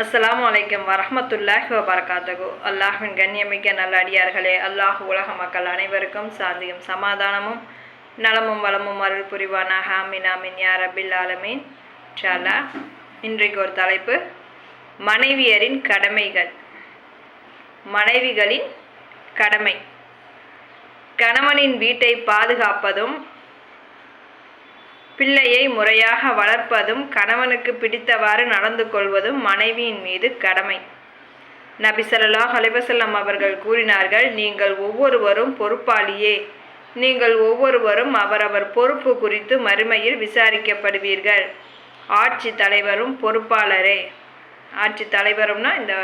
அஸ்ஸலாமு வலைக்கம் வரஹ்மத்துல்லாஹி வபரகாத்துகு அல்லாஹின் கண்ணியமிக்க நல்ல அடியார்களே அல்லாஹ் உலக மக்கள் அனைவருக்கும் சாந்தியும் சமாதானமும் நலமும் வளமும் அருள் புரிவான ஆமீன் ஆமீன். யா ரபில் ஆலமீன். ஷாலா இன்றைக்கு ஒரு தலைப்பு மனைவியரின் கடமைகள். மனைவிகளின் கடமை. கணவனின் வீட்டை பாதுகாப்பதும் பிள்ளையை முறையாக வளர்ப்பதும் கணவனுக்கு பிடித்தவாறு நடந்து கொள்வதும் மனைவியின் மீது கடமை. நபி ஸல்லல்லாஹு அலைஹி அவர்கள் கூறினார்கள் நீங்கள் ஒவ்வொருவரும் பொறுப்பாளியே. நீங்கள் ஒவ்வொருவரும் அவரவர் பொறுப்பு குறித்து மறுமையில் விசாரிக்கப்படுவீர்கள். ஆட்சி தலைவரும் பொறுப்பாளரே. ஆட்சி தலைவரும்னா இந்த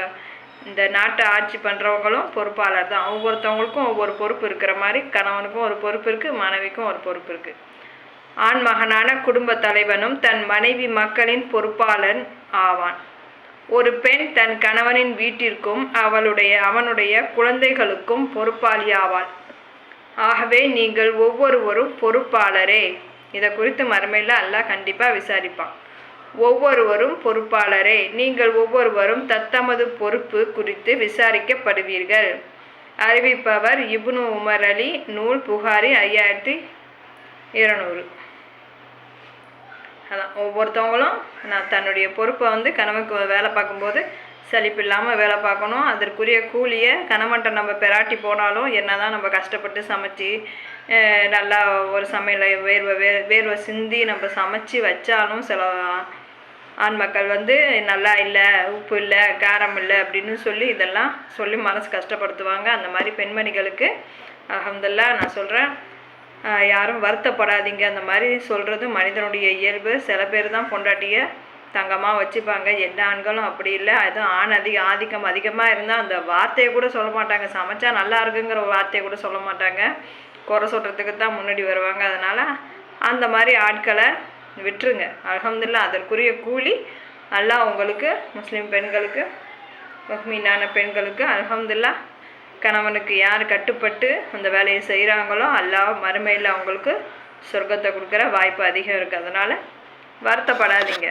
இந்த நாட்டை ஆட்சி பண்ணுறவங்களும் பொறுப்பாளர் தான். ஒவ்வொருத்தவங்களுக்கும் ஒவ்வொரு பொறுப்பு இருக்கிற மாதிரி கணவனுக்கும் ஒரு பொறுப்பு இருக்குது மனைவிக்கும் ஒரு பொறுப்பு இருக்குது ஆண் மகனான குடும்ப தலைவனும் தன் மனைவி மக்களின் பொறுப்பாளன் ஆவான். ஒரு பெண் தன் கணவனின் வீட்டிற்கும் அவளுடைய அவனுடைய குழந்தைகளுக்கும் பொறுப்பாளி ஆவாள் ஆகவே நீங்கள் ஒவ்வொருவரும் பொறுப்பாளரே. இதை குறித்து மறுமையில் அல்லாஹ் கண்டிப்பாக விசாரிப்பான். ஒவ்வொருவரும் பொறுப்பாளரே. நீங்கள் ஒவ்வொருவரும் தத்தமது பொறுப்பு குறித்து விசாரிக்கப்படுவீர்கள். அறிவிப்பவர் இப்னு உமர் அலி நூல் புகாரி ஐயாயிரத்தி இருநூறு. அதான் ஒவ்வொருத்தவங்களும் நான் தன்னுடைய பொறுப்பை வந்து கணவனுக்கு வேலை பார்க்கும்போது செழிப்பு இல்லாமல் வேலை பார்க்கணும். அதற்குரிய கூலியை கணவன்கிட்ட நம்ம பெராட்டி போனாலும் என்ன தான் நம்ம கஷ்டப்பட்டு சமைச்சி நல்லா ஒரு சமையலை வேர்வை வே வேர்வை சிந்தி நம்ம சமைச்சு வச்சாலும் சில ஆண் மக்கள் வந்து நல்லா இல்லை உப்பு இல்லை காரம் இல்லை அப்படின்னு சொல்லி இதெல்லாம் சொல்லி மனசு கஷ்டப்படுத்துவாங்க. அந்த மாதிரி பெண்மணிகளுக்கு அகமதுல்லா நான் சொல்கிறேன் யாரும் வருத்தப்படாதீங்க. அந்த மாதிரி சொல்கிறது மனிதனுடைய இயல்பு. சில பேர் தான் பொண்டாட்டிய தங்கமாக வச்சுப்பாங்க. எல்லா ஆண்களும் அப்படி இல்லை. அதுவும் ஆண் அதிக ஆதிக்கம் அதிகமாக இருந்தால் அந்த வார்த்தையை கூட சொல்ல மாட்டாங்க. சமைச்சா நல்லா இருக்குங்கிற ஒரு வார்த்தையை கூட சொல்ல மாட்டாங்க. குறை சொல்கிறதுக்கு தான் முன்னாடி வருவாங்க. அதனால் அந்த மாதிரி ஆட்களை விட்டுருங்க. அல்ஹம்துலில்லாஹ் அதற்குரிய கூலி நல்லா உங்களுக்கு முஸ்லீம் பெண்களுக்கு முஹ்மீனான பெண்களுக்கு அலமதுல்லா கணவனுக்கு யார் கட்டுப்பட்டு அந்த வேலையை செய்கிறாங்களோ எல்லா மறுமையில் அவங்களுக்கு சொர்க்கத்தை கொடுக்குற வாய்ப்பு அதிகம் இருக்குது அதனால் வருத்தப்படாதீங்க.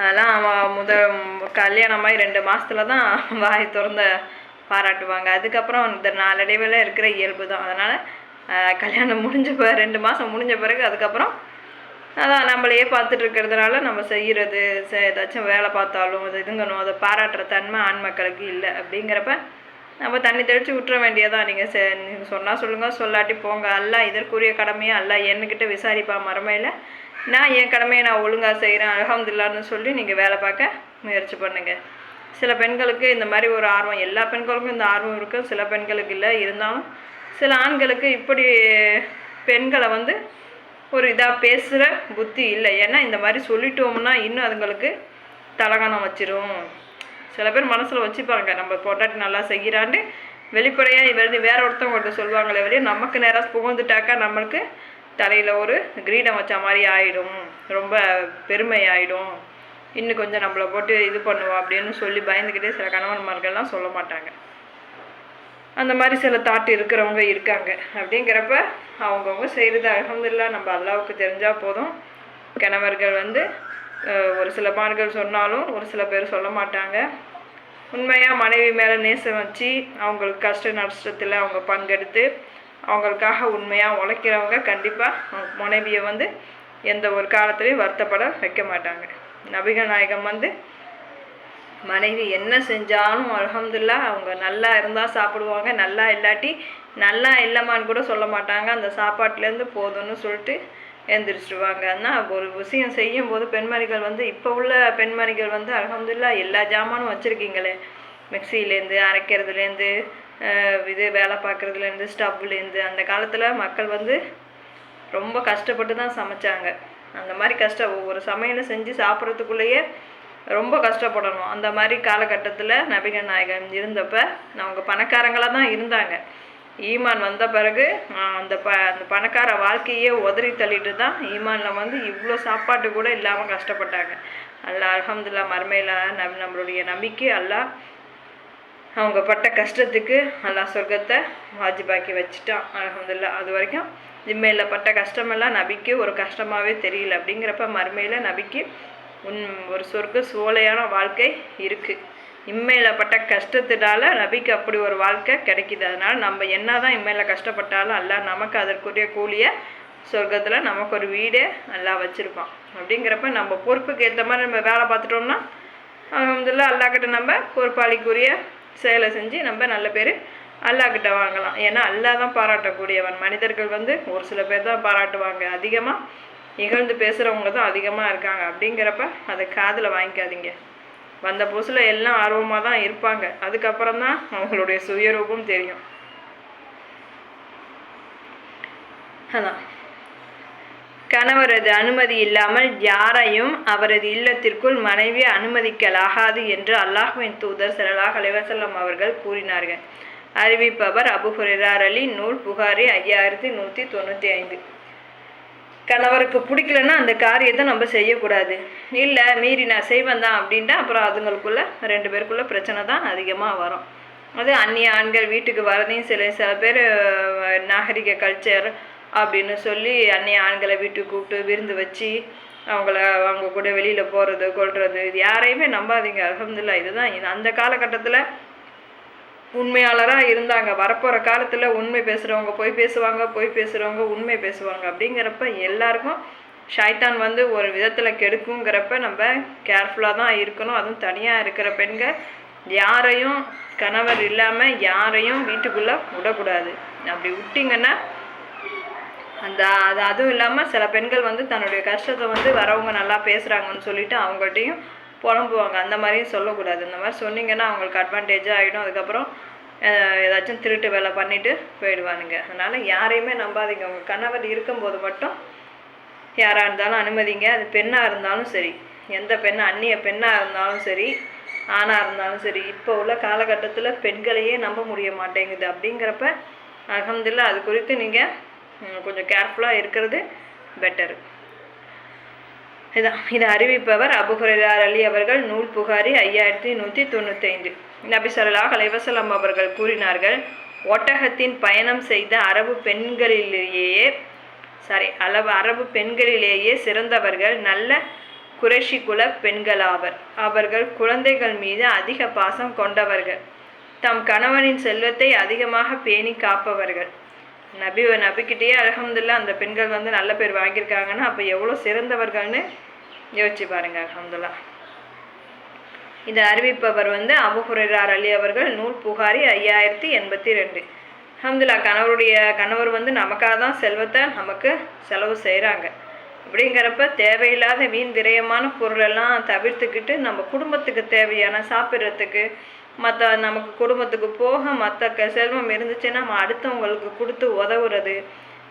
அதெல்லாம் அவன் முத கல்யாணமாகி ரெண்டு மாதத்தில் தான் வாய் திறந்த பாராட்டுவாங்க. அதுக்கப்புறம் இந்த நாளடைவில் இருக்கிற இயல்பு தான். அதனால் கல்யாணம் முடிஞ்ச ரெண்டு மாதம் முடிஞ்ச பிறகு அதுக்கப்புறம் அதான் நம்மளையே பார்த்துட்டு இருக்கிறதுனால நம்ம செய்கிறது ஏதாச்சும் வேலை பார்த்தாலும் அது இதுங்கணும். அதை பாராட்டுற தன்மை ஆண் மக்களுக்கு இல்லை. அப்படிங்கிறப்ப நம்ம தண்ணி தெளித்து விட்டுற வேண்டியதான் நீங்கள் செ நீங்கள் சொன்னால் சொல்லுங்கள் சொல்லாட்டி போங்க. அல்ல இதற்குரிய கடமையை அல்ல என்கிட்ட விசாரிப்பா. மறுமையில் நான் என் கடமையை நான் ஒழுங்காக செய்கிறேன் அலகம்தில்லான்னு சொல்லி நீங்கள் வேலை பார்க்க முயற்சி பண்ணுங்கள் சில பெண்களுக்கு இந்த மாதிரி ஒரு ஆர்வம் எல்லா பெண்களுக்கும் இந்த ஆர்வம் இருக்கும் சில பெண்களுக்கு இல்லை. இருந்தாலும் சில ஆண்களுக்கு இப்படி பெண்களை வந்து ஒரு இதாக பேசுகிற புத்தி இல்லை. ஏன்னா இந்த மாதிரி சொல்லிட்டோம்னா இன்னும் அதுங்களுக்கு தலகாணம் வச்சிரும். சில பேர் மனசில் வச்சுப்பாங்க நம்ம பொட்டாட்டி நல்லா செய்கிறான்னு வெளிப்படையாக இவருந்து வேற ஒருத்தவங்கள்ட்ட சொல்லுவாங்களே வெளியே நமக்கு நேராக புகழ்ந்துட்டாக்கா நம்மளுக்கு தலையில் ஒரு கிரீடம் வச்ச மாதிரி ஆகிடும் ரொம்ப பெருமை ஆகிடும் இன்னும் கொஞ்சம் நம்மளை போட்டு இது பண்ணுவோம் அப்படின்னு சொல்லி பயந்துக்கிட்டே சில கணவன்மார்கள்லாம் சொல்ல மாட்டாங்க. அந்த மாதிரி சில தாட் இருக்கிறவங்க இருக்காங்க. அப்படிங்கிறப்ப அவங்கவுங்க செய்கிறது அலமதுல்லா நம்ம அல்லாவுக்கு தெரிஞ்சால் போதும். கணவர்கள் வந்து ஒரு சில பான்கள் சொன்னாலும் ஒரு சில பேர் சொல்ல மாட்டாங்க. உண்மையாக மனைவி மேலே நேசம் வச்சு அவங்களுக்கு கஷ்ட நஷ்டத்தில் அவங்க பங்கெடுத்து அவங்களுக்காக உண்மையாக உழைக்கிறவங்க கண்டிப்பாக மனைவியை வந்து எந்த ஒரு காலத்துலேயும் வருத்தப்பட வைக்க மாட்டாங்க. நபிகள் நாயகம் வந்து மனைவி என்ன செஞ்சாலும் அலமதுல்லா அவங்க நல்லா இருந்தால் சாப்பிடுவாங்க நல்லா இல்லாட்டி நல்லா இல்லைம்மான்னு கூட சொல்ல மாட்டாங்க. அந்த சாப்பாட்டுலேருந்து போதும்னு சொல்லிட்டு எழுந்திரிச்சிடுவாங்க ஆனால் ஒரு விஷயம் செய்யும் போது பெண்மணிகள் வந்து இப்போ உள்ள பெண்மணிகள் வந்து அலமதுல்லா எல்லா ஜாமானும் வச்சுருக்கீங்களே. மிக்சியிலேருந்து அரைக்கிறதுலேருந்து இது வேலை பார்க்குறதுலேருந்து ஸ்டவ்லேருந்து அந்த காலத்தில் மக்கள் வந்து ரொம்ப கஷ்டப்பட்டு தான் சமைச்சாங்க. அந்த மாதிரி கஷ்டம் ஒவ்வொரு சமையலை செஞ்சு சாப்பிட்றதுக்குள்ளேயே ரொம்ப கஷ்டப்படணும். அந்த மாதிரி காலகட்டத்தில் நபிகள் நாயகன் இருந்தப்போ அவங்க பணக்காரங்களாக தான் இருந்தாங்க. ஈமான் வந்த பிறகு அந்த ப அந்த பணக்கார வாழ்க்கையே உதறி தள்ளிட்டு தான் ஈமானில் வந்து இவ்வளோ சாப்பாட்டு கூட இல்லாமல் கஷ்டப்பட்டாங்க. அல்லா அலமதுல்லா மறுமையில் நம் நம்மளுடைய நம்பிக்கை அல்லாஹ் அவங்க பட்ட கஷ்டத்துக்கு அல்லா சொர்க்கத்தை வாஜிபாக்கி வச்சுட்டான். அலமதுல்லா அது வரைக்கும் ஜிம்மையில் பட்ட கஷ்டமெல்லாம் நபிக்கு ஒரு கஷ்டமாகவே தெரியல. அப்படிங்கிறப்ப மறுமையில் நபிக்கு உன் ஒரு சொர்க்க சோலையான வாழ்க்கை இருக்குது இம்மையிலப்பட்ட கஷ்டத்தினால நபிக்கு அப்படி ஒரு வாழ்க்கை கிடைக்கிது. அதனால் நம்ம என்னதான் இம்மையில் கஷ்டப்பட்டாலும் அல்ல நமக்கு அதற்குரிய கூலியை சொர்க்கத்தில் நமக்கு ஒரு வீடே நல்லா வச்சுருப்பான். அப்படிங்கிறப்ப நம்ம பொறுப்புக்கு ஏற்ற மாதிரி நம்ம வேலை பார்த்துட்டோம்னா அலமதுல்லா அல்லாக்கிட்ட நம்ம பொறுப்பாளிக்குரிய செயலை செஞ்சு நம்ம நல்ல பேர் அல்லாக்கிட்ட வாங்கலாம். ஏன்னா அல்லா தான் பாராட்டக்கூடியவன். மனிதர்கள் வந்து ஒரு சில பேர் தான் பாராட்டுவாங்க. அதிகமாக இகழ்ந்து பேசுகிறவங்க தான் அதிகமாக இருக்காங்க. அப்படிங்கிறப்ப அதை காதில் வாங்கிக்காதீங்க. வந்த புதுசில் எல்லாம் ஆர்வமாக தான் இருப்பாங்க. அதுக்கப்புறம் தான் அவங்களுடைய சுயரூபம் தெரியும். அதான். கணவரது அனுமதி இல்லாமல் யாரையும் அவரது இல்லத்திற்குள் மனைவி அனுமதிக்கலாகாது என்று அல்லாஹ்வின் தூதர் ஸல்லல்லாஹு அலைஹி அவர்கள் கூறினார்கள். அறிவிப்பவர் அபு ஹுரார் அலி நூல் புகாரி ஐயாயிரத்தி நூற்றி தொண்ணூற்றி ஐந்து. கணவருக்கு பிடிக்கலன்னா அந்த காரியத்தை நம்ம செய்யக்கூடாது. இல்லை மீறி நான் செய்வேன் தான் அப்படின்ட்டு அப்புறம் அதுங்களுக்குள்ளே ரெண்டு பேருக்குள்ளே பிரச்சனை தான் அதிகமாக வரும். அது அந்நிய ஆண்கள் வீட்டுக்கு வரதையும் சில சில பேர் நாகரிக கல்ச்சர் அப்படின்னு சொல்லி அந்நிய ஆண்களை வீட்டுக்கு கூப்பிட்டு விருந்து வச்சு அவங்கள அவங்க கூட வெளியில் போகிறது கொள்வது இது யாரையுமே நம்பாதீங்க. அலமதுல்லா இதுதான் அந்த காலகட்டத்தில் உண்மையாளராக இருந்தாங்க. வரப்போகிற காலத்தில் உண்மை பேசுகிறவங்க பொய் பேசுவாங்க பொய் பேசுகிறவங்க உண்மை பேசுவாங்க. அப்படிங்கிறப்ப எல்லாருக்கும் ஷைத்தான் வந்து ஒரு விதத்தில் கெடுக்குங்கிறப்ப நம்ம கேர்ஃபுல்லாக தான் இருக்கணும். அதுவும் தனியாக இருக்கிற பெண்கள் யாரையும் கணவர் இல்லாமல் யாரையும் வீட்டுக்குள்ளே விடக்கூடாது. அப்படி விட்டிங்கன்னா அந்த அது அதுவும் இல்லாமல் சில பெண்கள் வந்து தன்னுடைய கஷ்டத்தை வந்து வரவங்க நல்லா பேசுகிறாங்கன்னு சொல்லிட்டு அவங்கள்ட்டையும் புலம்புவாங்க. அந்த மாதிரியும் சொல்லக்கூடாது. இந்த மாதிரி சொன்னீங்கன்னா அவங்களுக்கு அட்வான்டேஜாக ஆகிடும் அதுக்கப்புறம் ஏதாச்சும் திருட்டு வேலை பண்ணிவிட்டு போயிடுவானுங்க. அதனால் யாரையுமே நம்பாதீங்க. உங்கள் கணவர் இருக்கும்போது மட்டும் யாராக இருந்தாலும் அனுமதிங்க. அது பெண்ணாக இருந்தாலும் சரி. எந்த பெண் அந்நிய பெண்ணாக இருந்தாலும் சரி ஆணாக இருந்தாலும் சரி இப்போ உள்ள காலகட்டத்தில் பெண்களையே நம்ப முடிய மாட்டேங்குது. அப்படிங்கிறப்ப அல்ஹம்துலில்லாஹ் அது குறித்து நீங்கள் கொஞ்சம் கேர்ஃபுல்லாக இருக்கிறது பெட்டரு இதான் இதை அறிவிப்பவர் அபுஹுரையார் அலி அவர்கள் நூல் புகாரி ஐயாயிரத்தி நூற்றி தொண்ணூத்தைந்து. நபி ஸல்லல்லாஹு அவர்கள் கூறினார்கள் ஒட்டகத்தின் பயணம் செய்த அரபு பெண்களிலேயே சாரி அளவு அரபு பெண்களிலேயே சிறந்தவர்கள் நல்ல குறைஷி குல பெண்களாவர். அவர்கள் குழந்தைகள் மீது அதிக பாசம் கொண்டவர்கள். தம் கணவனின் செல்வத்தை அதிகமாக பேணி காப்பவர்கள். நபி நபிக்கிட்டேயே அல்ஹம்துலில்லாஹ் அந்த பெண்கள் வந்து நல்ல பேர் வாங்கியிருக்காங்கன்னா அப்போ எவ்வளோ சிறந்தவர்கள்னு யோசிச்சு பாருங்க அல்ஹம்துலில்லாஹ். இந்த அறிவிப்பவர் வந்து அபுஹுரார் அலி அவர்கள் நூல் புகாரி ஐயாயிரத்தி எண்பத்தி ரெண்டு. அல்ஹம்துலில்லாஹ் கணவருடைய கணவர் வந்து நமக்காக தான் செல்வத்தை நமக்கு செலவு செய்கிறாங்க அப்படிங்கிறப்ப தேவையில்லாத வீண் விரயமான பொருளெல்லாம் தவிர்த்துக்கிட்டு நம்ம குடும்பத்துக்கு தேவையான சாப்பிட்றதுக்கு மற்ற நமக்கு குடும்பத்துக்கு போக மற்ற க செல்வம் இருந்துச்சுன்னா நம்ம அடுத்தவங்களுக்கு கொடுத்து உதவுறது.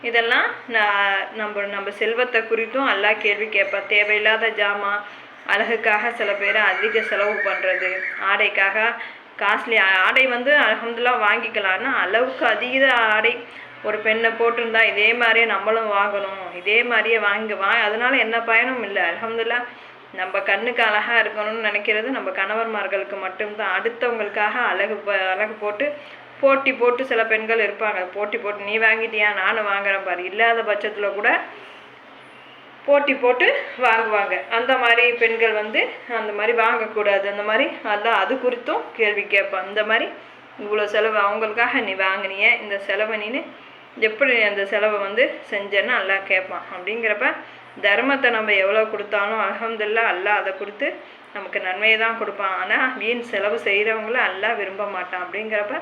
இதெல்லாம் நான் நம்ம நம்ம செல்வத்தை குறித்தும் எல்லாம் கேள்வி கேட்பேன் தேவையில்லாத ஜாமான் அழகுக்காக சில பேர் அதிக செலவு பண்ணுறது ஆடைக்காக காஸ்ட்லி ஆடை வந்து அலகம்துலாம் வாங்கிக்கலாம்னா அளவுக்கு அதிக ஆடை ஒரு பெண்ணை போட்டிருந்தா இதே மாதிரியே நம்மளும் வாங்கணும். இதே மாதிரியே வாங்கி வா அதனால என்ன பயனும் இல்லை. அலகம்துல்லா நம்ம கண்ணுக்கு அழகாக இருக்கணும்னு நினைக்கிறது நம்ம கணவர்மார்களுக்கு மட்டும்தான். அடுத்தவங்களுக்காக அழகு ப- அழகு போட்டு போட்டி போட்டு சில பெண்கள் இருப்பாங்க. போட்டி போட்டு நீ வாங்கிட்டியா? நானும் வாங்குறேன் பாரு. இல்லாத பட்சத்தில் கூட போட்டி போட்டு வாங்குவாங்க. அந்த மாதிரி பெண்கள் வந்து அந்த மாதிரி வாங்கக்கூடாது. அந்த மாதிரி அதான் அது குறித்தும் கேள்வி கேட்பான். இந்த மாதிரி இவ்வளோ செலவு அவங்களுக்காக நீ வாங்கினிய இந்த செலவை நீனு எப்படி அந்த செலவை வந்து செஞ்சேன்னு நல்லா கேட்பான். அப்படிங்கிறப்ப தர்மத்தை நம்ம எவ்வளோ கொடுத்தாலும் அல்ஹம்துலில்லாஹ் அல்லாஹ் அதை கொடுத்து நமக்கு நன்மையை தான் கொடுப்பான். ஆனால் வீண் செலவு செய்கிறவங்கள அல்லா விரும்ப மாட்டான் அப்படிங்கிறப்ப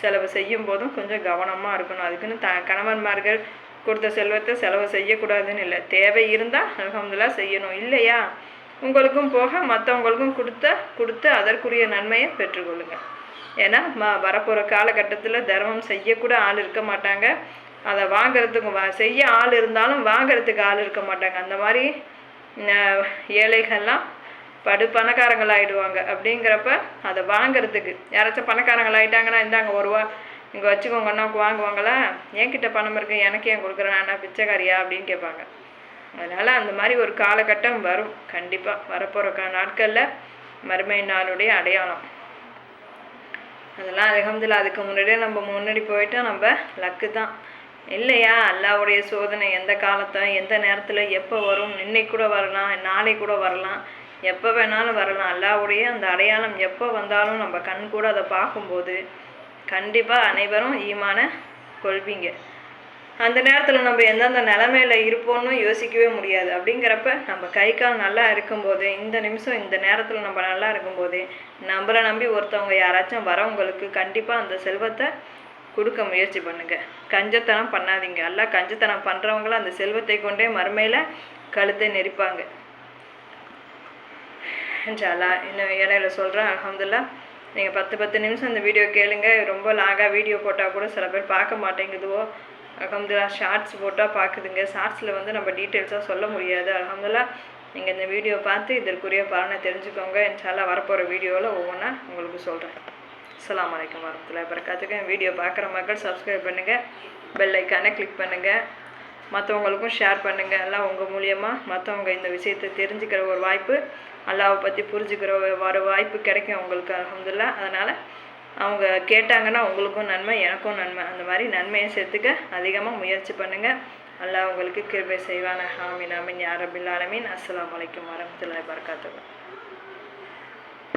செலவு செய்யும் போதும் கொஞ்சம் கவனமாக இருக்கணும். அதுக்குன்னு த கணவன்மார்கள் கொடுத்த செல்வத்தை செலவு செய்யக்கூடாதுன்னு இல்லை. தேவை இருந்தால் அல்ஹம்துலில்லாஹ் செய்யணும். இல்லையா? உங்களுக்கும் போக மற்றவங்களுக்கும் கொடுத்த கொடுத்து அதற்குரிய நன்மையை பெற்றுக்கொள்ளுங்க. ஏன்னா ம வரப்போகிற காலகட்டத்தில் தர்மம் செய்யக்கூட ஆள் இருக்க மாட்டாங்க. அதை வாங்கிறதுக்கு வா செய்ய ஆள் இருந்தாலும் வாங்குறதுக்கு ஆள் இருக்க மாட்டாங்க. அந்த மாதிரி ஏழைகள்லாம் படு பணக்காரங்களாகிடுவாங்க அப்படிங்கிறப்ப அதை வாங்குறதுக்கு யாராச்சும் பணக்காரங்களாகிட்டாங்கன்னா இந்தாங்க ஒரு ரூபா இங்கே வச்சுக்கோங்கன்னா வாங்குவாங்களா? என்கிட்ட பணம் இருக்குது எனக்கு ஏன் கொடுக்குறேன்? நான் பிச்சைக்காரியா? அப்படின்னு கேட்பாங்க. அதனால் அந்த மாதிரி ஒரு காலகட்டம் வரும். கண்டிப்பாக வரப்போகிற க நாட்களில் மறுமை நாளுடைய அடையாளம். அதெல்லாம் அலகம்துல்லா அதுக்கு முன்னாடியே நம்ம முன்னாடி போயிட்டால் நம்ம லக்கு தான். இல்லையா? அல்லாவுடைய சோதனை எந்த காலத்தை எந்த நேரத்தில் எப்போ வரும்? இன்னைக்கு கூட வரலாம் நாளை கூட வரலாம் எப்போ வேணாலும் வரலாம். அல்லாவுடைய அந்த அடையாளம் எப்போ வந்தாலும் நம்ம கண் கூட அதை பார்க்கும்போது கண்டிப்பாக அனைவரும் ஈமான கொள்வீங்க. அந்த நேரத்தில் நம்ம எந்தெந்த நிலமையில இருப்போம்னு யோசிக்கவே முடியாது. அப்படிங்கிறப்ப நம்ம கை கால் நல்லா இருக்கும்போது இந்த நிமிஷம் இந்த நேரத்தில் நம்ம நல்லா இருக்கும்போது நம்மளை நம்பி ஒருத்தவங்க யாராச்சும் வரவங்களுக்கு கண்டிப்பாக அந்த செல்வத்தை கொடுக்க முயற்சி பண்ணுங்கள் கஞ்சத்தனம் பண்ணாதீங்க. எல்லாம் கஞ்சத்தனம் பண்ணுறவங்களும் அந்த செல்வத்தை கொண்டே மறுமையில் கழுத்தை நெரிப்பாங்க. ஜாலா இன்னும் இடையில சொல்கிறேன் அலமதுல்லா நீங்கள் பத்து பத்து நிமிஷம் இந்த வீடியோ கேளுங்க. ரொம்ப லாகாக வீடியோ போட்டால் கூட சில பேர் பார்க்க மாட்டேங்குதுவோ. அலமதுல்லா ஷார்ட்ஸ் போட்டால் பார்க்குதுங்க. ஷார்ட்ஸில் வந்து நம்ம டீட்டெயில்ஸாக சொல்ல முடியாது. அலமதுல்லா நீங்கள் இந்த வீடியோ பார்த்து இதற்குரிய பலனை தெரிஞ்சுக்கோங்க. இன்ஷால்லா வரப்போகிற வீடியோவில் ஒவ்வொன்றா உங்களுக்கு சொல்கிறேன் அஸ்ஸலாமு அலைக்கும் வரமத்துல்லாஹி வரகாத்துக்கு வீடியோ பார்க்குற மக்கள் சப்ஸ்கிரைப் பண்ணுங்கள் பெல் ஐக்கானை கிளிக் பண்ணுங்கள் மற்றவங்களுக்கும் ஷேர் பண்ணுங்கள் எல்லாம் உங்கள் மூலியமாக மற்றவங்க இந்த விஷயத்தை தெரிஞ்சுக்கிற ஒரு வாய்ப்பு அல்லாவை பற்றி புரிஞ்சுக்கிற வர வாய்ப்பு கிடைக்கும் அவங்களுக்கு அலமதுல்லா அதனால் அவங்க கேட்டாங்கன்னா உங்களுக்கும் நன்மை எனக்கும் நன்மை. அந்த மாதிரி நன்மையை சேர்த்துக்க அதிகமாக முயற்சி பண்ணுங்கள் அல்லாஹ் உங்களுக்கு கிருபை செய்வான ஹாமின் ஆமீன். யாரபில் ஆலமீன். அஸ்ஸலாமு அலைக்கும் வரமத்துல்லாஹி வரகாத்துக்கு